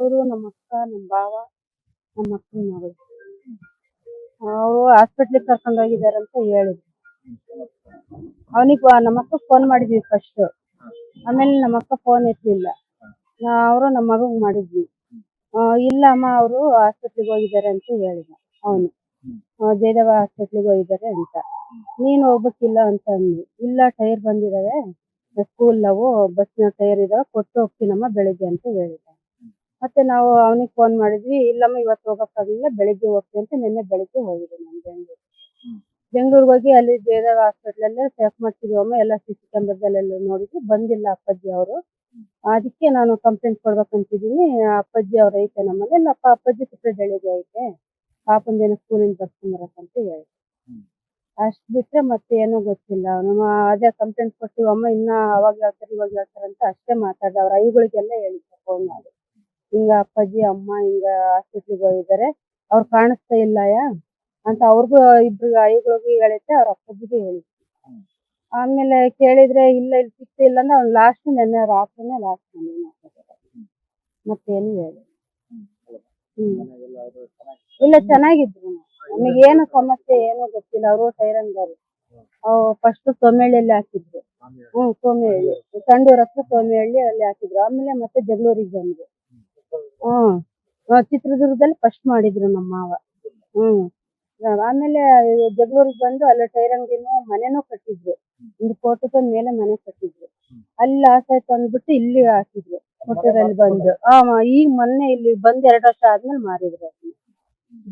ಅವರು ನಮ್ಮ ಅಕ್ಕ, ನಮ್ಮ ಭಾವ, ನಮ್ಮ ಅಕ್ಕನ ಮಗಳು. ಅವರು ಹಾಸ್ಪಿಟ್ಲಿಗೆ ಕರ್ಕೊಂಡು ಹೋಗಿದ್ದಾರೆ ಅಂತ ಹೇಳಿದ್ರು. ಅವನಿಗೆ ನಮ್ಮ ಅಕ್ಕ ಫೋನ್ ಮಾಡಿದ್ವಿ ಫಸ್ಟ್ ಆಮೇಲೆ ನಮ್ಮ ಅಕ್ಕ ಫೋನ್ ಎತ್ತಲಿಲ್ಲ. ಅವರು ನಮ್ಮ ಮಗಗ್ ಮಾಡಿದ್ವಿ. ಇಲ್ಲ ಅಮ್ಮ, ಅವರು ಹಾಸ್ಪಿಟ್ಲಿಗೆ ಹೋಗಿದ್ದಾರೆ ಅಂತ ಹೇಳಿದ. ಅವನು ಜಯದೇವ ಹಾಸ್ಪಿಟ್ಲಿಗೆ ಹೋಗಿದ್ದಾರೆ ಅಂತ. ನೀನು ಹೋಗ್ಬೇಕಿಲ್ಲ ಅಂತ ಅಂದ್ವಿ ಇಲ್ಲ ಟೈರ್ ಬಂದಿದಾವೆ ಸ್ಕೂಲ್ ನಾವು ಬಸ್ನ ಟೈರ್ ಇದಾವೆ, ಕೊಟ್ಟು ಹೋಗ್ತೀನಮ್ಮ ಬೆಳಿಗ್ಗೆ ಅಂತ ಹೇಳಿದ. ಮತ್ತೆ ನಾವು ಅವನಿಗೆ ಫೋನ್ ಮಾಡಿದ್ವಿ, ಇಲ್ಲಮ್ಮ, ಇವತ್ತು ಹೋಗಕ್ಕಾಗಲಿಲ್ಲ, ಬೆಳಿಗ್ಗೆ ಹೋಗ್ತೀನಿ ಅಂತ ನಿನ್ನೆ ಬೆಳಿಗ್ಗೆ ಹೋಗಿದ್ದೆ ನಾನು ಬೆಂಗಳೂರಿಗೆ ಹೋಗಿ ಅಲ್ಲಿ ಜಯದೇವ ಹಾಸ್ಪಿಟಲ್ ಅಲ್ಲೇ ಚೆಕ್ ಮಾಡ್ತಿದ್ವಮ್ಮ ಎಲ್ಲ ಸಿ ಸಿ ಕ್ಯಾಮ್ರಾದಲ್ಲೆಲ್ಲ ನೋಡಿದ್ವಿ ಬಂದಿಲ್ಲ ಅಪ್ಪಾಜಿ ಅವರು. ಅದಕ್ಕೆ ನಾನು ಕಂಪ್ಲೇಂಟ್ ಕೊಡ್ಬೇಕಂತಿದ್ದೀನಿ. ಅಪ್ಪಾಜಿ ಅವ್ರ ಐತೆ ನಮ್ಮಲ್ಲಿ. ಇಲ್ಲಪ್ಪ ಅಪ್ಪಾಜಿ ಚಿತ್ರದಳ್ಳಿಗೆ ಐತೆ. ಪಾಪಂದೇನು ಸ್ಕೂಲಿಂದ ಬರ್ಸ್ಕೊಂಬರಕ್ಕಂತ ಹೇಳಿ ಅಷ್ಟ್ ಬಿಟ್ರೆ ಮತ್ತೆ ಏನೂ ಗೊತ್ತಿಲ್ಲ. ನಮ್ಮ ಅದೇ ಕಂಪ್ಲೇಂಟ್ ಕೊಟ್ಟಿವಮ್ಮ ಇನ್ನ ಅವಾಗ ಹೇಳ್ತಾರೆ, ಇವಾಗ ಹೇಳ್ತಾರೆ ಅಂತ ಅಷ್ಟೇ ಮಾತಾಡ್ದ ಅವ್ರ ಐಗಳಿಗೆಲ್ಲ ಹೇಳಿದ್ರು ಫೋನ್ ಮಾಡಿ. ಹಿಂಗ ಅಪ್ಪಾಜಿ, ಅಮ್ಮ ಹಿಂಗ ಹಾಸ್ಪಿಟ್ಲಿಗೆ ಹೋಗಿದ್ದಾರೆ. ಅವ್ರು ಕಾಣಿಸ್ತಾ ಇಲ್ಲ ಯಾ ಅಂತ ಅವ್ರಿಗೂ ಇಬ್ರು ಐಗಳಿಗೂ ಹೇಳಿದ್ದೆ ಅವ್ರ ಅಪ್ಪಾಜಿಗೆ ಹೇಳಿದ್ದೆ ಆಮೇಲೆ ಕೇಳಿದ್ರೆ ಇಲ್ಲ, ಇಲ್ಲಿ ಸಿಕ್ತಿಲ್ಲ ಅಂದ್ರೆ ಅವ್ನು ಲಾಸ್ಟ್ ನೆನ್ನೆ ರಾತ್ರಿನೇ ಲಾಸ್ಟ್ ಮನೆ ಮತ್ತೇನು ಹೇಳಿ ಇಲ್ಲ, ಚೆನ್ನಾಗಿದ್ರು. ನಮಗೆ ಏನು ಸಮಸ್ಯೆ, ಏನೂ ಗೊತ್ತಿಲ್ಲ. ಅವರು ಸೈರಂಗರು ಫಸ್ಟ್ ಸೋಮೇಳಿಯಲ್ಲಿ ಹಾಕಿದ್ರು. ಹ್ಮ್ ಸೋಮೇಹಳ್ಳಿ ಸಂಡೂರ್ ಹತ್ರ ಸೋಮೇಹಳ್ಳಿ ಅಲ್ಲಿ ಹಾಕಿದ್ರು. ಆಮೇಲೆ ಮತ್ತೆ ಜಗಳೂರಿಗೆ ಬಂದ್ರು. ಹ್ಮ್. ಚಿತ್ರದುರ್ಗದಲ್ಲಿ ಫಸ್ಟ್ ಮಾಡಿದ್ರು ನಮ್ಮ ಮಾವ. ಹ್ಮ್. ಆಮೇಲೆ ಜಗಳೂರಿಗೆ ಬಂದು ಅಲ್ಲಿ ಟೈರಂಗಿನೂ ಮನೆನೂ ಕಟ್ಟಿದ್ರು. ಒಂದು ಕೋಟದ ಮೇಲೆ ಮನೆ ಕಟ್ಟಿದ್ರು. ಅಲ್ಲಿ ಲಾಸ್ ಆಯ್ತು ಅಂದ್ಬಿಟ್ಟು ಇಲ್ಲಿ ಹಾಕಿದ್ರು. ಕೊಟ್ಟದಲ್ಲಿ ಬಂದು. ಆ ಈಗ ಮೊನ್ನೆ ಇಲ್ಲಿ ಬಂದ್ ಎರಡು ವರ್ಷ ಆದ್ಮೇಲೆ ಮಾರಿದ್ರು ಅದನ್ನ.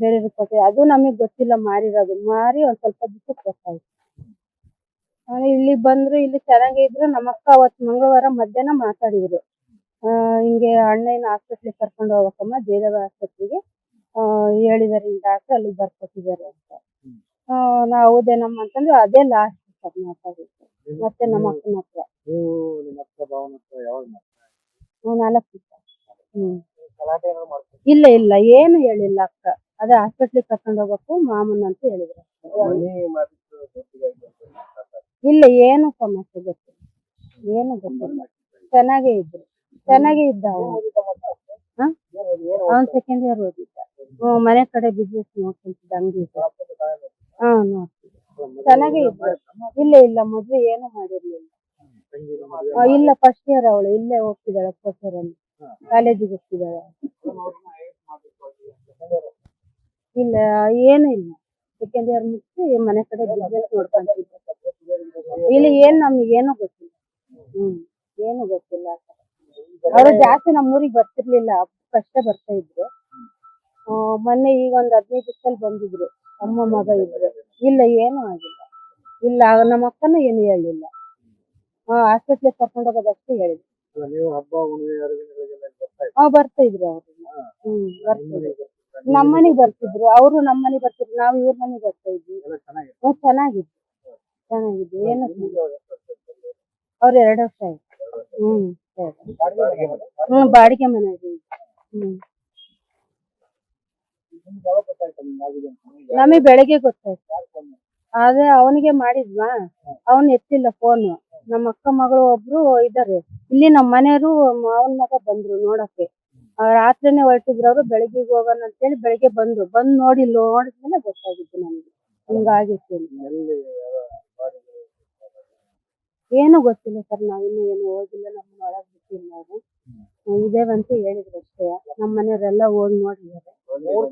ಬೇರೆ ಕೊಟ್ಟೆ ಅದು ನಮಗ್ ಗೊತ್ತಿಲ್ಲ ಮಾರಿರೋದು. ಮಾರಿ ಒಂದ್ ಸ್ವಲ್ಪ ದಿಕ್ಕ ಗೊತ್ತಾಯ್ತು ಇಲ್ಲಿ ಬಂದ್ರು, ಇಲ್ಲಿ ಚೆನ್ನಾಗೇ ಇದ್ರು. ನಮ್ಮ ಅಕ್ಕ ಅವತ್ತು ಮಂಗಳವಾರ ಮಧ್ಯಾಹ್ನ ಮಾತಾಡಿದ್ರು. ಹಿಂಗೆ ಅಣ್ಣನ ಹಾಸ್ಪಿಟ್ಲಿಗೆ ಕರ್ಕೊಂಡು ಹೋಗ್ಬೇಕಮ್ಮ, ಜಯದೇವ ಆಸ್ಪತ್ರೆಗೆ. ಆ ಹೇಳಿದಾರೆ ಹಿಂಗ್ ಡಾಕ್ಟರ್ ಅಲ್ಲಿಗೆ ಬರ್ಕೊಟ್ಟಿದ್ದಾರೆ ಅಂತ ಆ, ನಮ್ಮ ಅಂತಂದ್ರೆ ಅದೇ ಲಾಸ್ಟ್ ಮಾತಾಡಿದ್ದು ಮತ್ತೆ ನಮ್ಮ ಅಕ್ಕನ ಹತ್ರ ನೀವು ನಿಮ್ಮ ಅಕ್ಕ ಭಾವನ ಹತ್ರ ಯಾವಾಗ ಮಾತಾಡ್ತೀರಿ? ಒಂದ್ ನಾಲ್ಕು ಹ್ಮ್. ಗಲಾಟೆ ಏನಾದ್ರು ಮಾಡ್ತೀರಾ? ಇಲ್ಲ ಇಲ್ಲ ಏನು ಹೇಳಿಲ್ಲ ಅಕ್ಕ. ಅದೇ ಹಾಸ್ಪಿಟ್ಲಿಗೆ ಕರ್ಕೊಂಡು ಹೋಗ್ಬೇಕು ಮಾಮನ್ ಅಂತ ಹೇಳಿದ್ರು. ಮನೆ ಇಲ್ಲ ಏನು ಸಮಸ್ಯೆ ಗೊತ್ತಿಲ್ಲ. ಏನು ಗೊತ್ತಿಲ್ಲ. ಚೆನ್ನಾಗೇ ಇದ್ರು. ಚೆನ್ನಾಗೇ ಇದ್ದ ಅವನು? ಅವ್ನ್ ಸೆಕೆಂಡ್ ಇಯರ್ ಓದಿದ್ದ. ಮನೆ ಕಡೆ ಬಿಸ್ನೆಸ್ ನೋಡ್ಕೊಂತಿದ್ದ ಅಂಗಡಿ. ಹಾ ನೋಡ್ತಿದ್ದ. ಚೆನ್ನಾಗೇ ಇದ್ರು ಇಲ್ಲ ಇಲ್ಲ ಮದ್ವೆ ಏನು ಮಾಡಿರ್ಲಿಲ್ಲ. ಆ, ಇಲ್ಲ ಫಸ್ಟ್ ಇಯರ್ ಅವಳು ಇಲ್ಲೇ ಹೋಗ್ತಿದ್ದಾಳೆ ಕೊಟ್ಟೂರಲ್ಲಿ ಕಾಲೇಜಿಗೆ ಹೋಗ್ತಿದ್ದಾಳೆ. ಇಲ್ಲ ಏನು ಇಲ್ಲ. ಸೆಕೆಂಡ್ ಇಯರ್ ಮುಗಿಸಿ ಮನೆ ಕಡೆ ಬಿಸ್ನೆಸ್ ನೋಡ್ಕೊಂತಿದ್ದ. ಇಲ್ಲಿ ಏನ್ ನಮ್ಗೆ ಏನೂ ಗೊತ್ತಿಲ್ಲ. ಹ್ಮ್ ಏನು ಗೊತ್ತಿಲ್ಲ. ಅವರು ಜಾಸ್ತಿ ನಮ್ಮೂರಿಗೆ ಬರ್ತಿರ್ಲಿಲ್ಲ ಕಷ್ಟ ಬರ್ತಾ ಇದ್ರು. ಮೊನ್ನೆ ಈಗ ಒಂದ್ ಹದಿನೈದು ದಿವಸದಲ್ಲಿ ಬಂದಿದ್ರು. ಅಮ್ಮ ಮಗ ಇದ್ರು. ಇಲ್ಲ ಏನು ಆಗಿಲ್ಲ. ಇಲ್ಲ ನಮ್ಮ ಅಕ್ಕನೂ ಏನು ಹೇಳಿಲ್ಲ. ಆಸ್ಪತ್ರೆ ಹಾಸ್ಪಿಟ್ಲಿಗೆ ಕರ್ಕೊಂಡು ಹೋಗೋದಷ್ಟೇ ಹೇಳಿದ್ರು. ಬರ್ತಾ ಇದ್ದೀರಾ? ಹಾ ಬರ್ತಾ ಇದ್ರು ಅವ್ರು. ಹ್ಮ್ ಬರ್ತಿದ್ರು? ನಮ್ಮನೆಗ್ ಬರ್ತಿದ್ರು. ಅವರು ನಮ್ಮ ಮನೆಗ್ ಬರ್ತಿದ್ರು. ನಾವ್ ಇವ್ರ ಮನೆಗ್ ಬರ್ತಾ ಇದ್ವಿ. ಎಲ್ಲ ಚೆನ್ನಾಗಿದೆ. ಹ್ಮ್, ಚೆನ್ನಾಗಿತ್ತು ಚೆನ್ನಾಗಿದ್ದು ಏನು ಆಯ್ತು? ಎರಡು ವರ್ಷ ಆಯ್ತು. ಹ್ಮ್? ಹ್ಮ್, ಬಾಡಿಗೆ ಮನೆ ಇದೆ. ಹ್ಮ್. ಅಂತ? ಬೆಳಗ್ಗೆ ಗೊತ್ತಾಯ್ತು? ಅದೇ ಅವನಿಗೆ ಮಾಡಿದ್ವಾ? ಅವನ್ ಎತ್ತಿಲ್ಲ ಫೋನ್ ನಮ್ಮ ಅಕ್ಕ ಮಗಳು ಒಬ್ರು ಇದಾರೆ. ಇಲ್ಲಿ ನಮ್ಮ ಮನೆಯವರು ಅವನ ಮಗ ಬಂದ್ರು ನೋಡಕ್ಕೆ. ರಾತ್ರಿನೇ ಹೊರಟಿದ್ರು ಅವ್ರು ಬೆಳಿಗ್ಗೆ ಹೋಗೋಣ ಅಂತೇಳಿ ಬೆಳಿಗ್ಗೆ ಬಂದ್ರು. ಬಂದ್ ನೋಡಿ ನೋಡಿದ್ಮೇಲೆ ಗೊತ್ತಾಗಿತ್ತು ನಮ್ಗೆ. ಹಿಂಗಾಗಿತ್ತು ಅಂತ. ಎಲ್ಲಿ ಯಾವ ಬಾಡಿಗೆ? ಏನು ಗೊತ್ತಿಲ್ಲ ಸರ್ ನಾವಿನ್ನು ಏನು ಹೋಗಿಲ್ಲ ನಮ್ಮನ್ನ ಒಳಗ್ ಬಿಟ್ಟಿಲ್ಲ ಅವರು. ಇದೇವಂತ ಹೇಳಿದ್ರು ಅಷ್ಟೇ. ನಮ್ಮ ಮನೆಯವರೆಲ್ಲ ಹೋಗಿ ನೋಡಿದ್ದಾರೆ.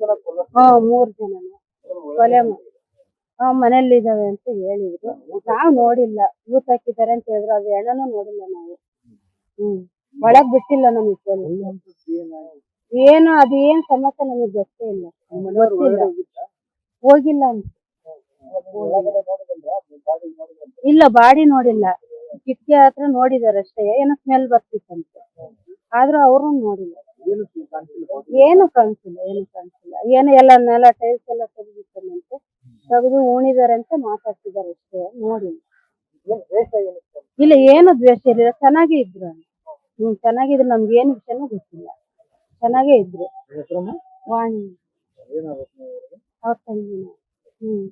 ಜನ ಹಾ ಮೂರ್ ಜನನು ಕೊಲೆ ಹಾ ಮನೇಲಿ ಇದಾವೆ ಅಂತ ಹೇಳಿದ್ರು. ನಾವ್ ನೋಡಿಲ್ಲ. ಊಟ ಹಾಕಿದ್ದಾರೆ ಅಂತ ಹೇಳಿದ್ರು. ಅದು ಹೆಣನು ನೋಡಿಲ್ಲ ನಾವು. ಹ್ಮ್. ಒಳಗ್ ಬಿಟ್ಟಿಲ್ಲ ನಮಗೆ ಕೊಲೆ. ಏನು ಅದು ಏನ್ ಸಮಸ್ಯೆ ನಮಗೆ ಗೊತ್ತೇ ಇಲ್ಲ. ಗೊತ್ತಿಲ್ಲ. ಹೋಗಿಲ್ಲ ಅಂತ? ಇಲ್ಲ ಬಾಡಿ ನೋಡಿಲ್ಲ. ಕಿಟಕಿ ಹತ್ರ ನೋಡಿದಾರೆ ಅಷ್ಟೇ ಏನೋ ಸ್ಮೆಲ್ ಬರ್ತಿತ್ತಂತೆ. ಆದ್ರೂ ಅವರು ನೋಡಿಲ್ಲ. ಏನು ಕಾಣಿಸಿಲ್ಲ? ಏನು ಕಾಣಿಸಿಲ್ಲ ಏನು ಎಲ್ಲ ನೆಲ ಟೈಲ್ಸ್ ಎಲ್ಲ ತೆಗೆದಿತ್ತಂತೆ. ತೆಗೆದು ಉಣಿದಾರೆ ಅಂತ ಮಾತಾಡ್ತಿದ್ದಾರೆ ಅಷ್ಟೇ ನೋಡಿಲ್ಲ ಇಲ್ಲ ಏನು ದ್ವೇಷ ಇರಲಿಲ್ಲ ಚೆನ್ನಾಗೇ ಇದ್ರು ಅವ್ರು. ಹ್ಮ್ ಚೆನ್ನಾಗಿದ್ರು. ನಮ್ಗೆ ಏನು ವಿಷಯನೂ ಗೊತ್ತಿಲ್ಲ. ಚೆನ್ನಾಗೇ ಇದ್ರು. ವಾಣಿ. ಅವ್ರ ತಂಗಿನ. ಹ್ಮ್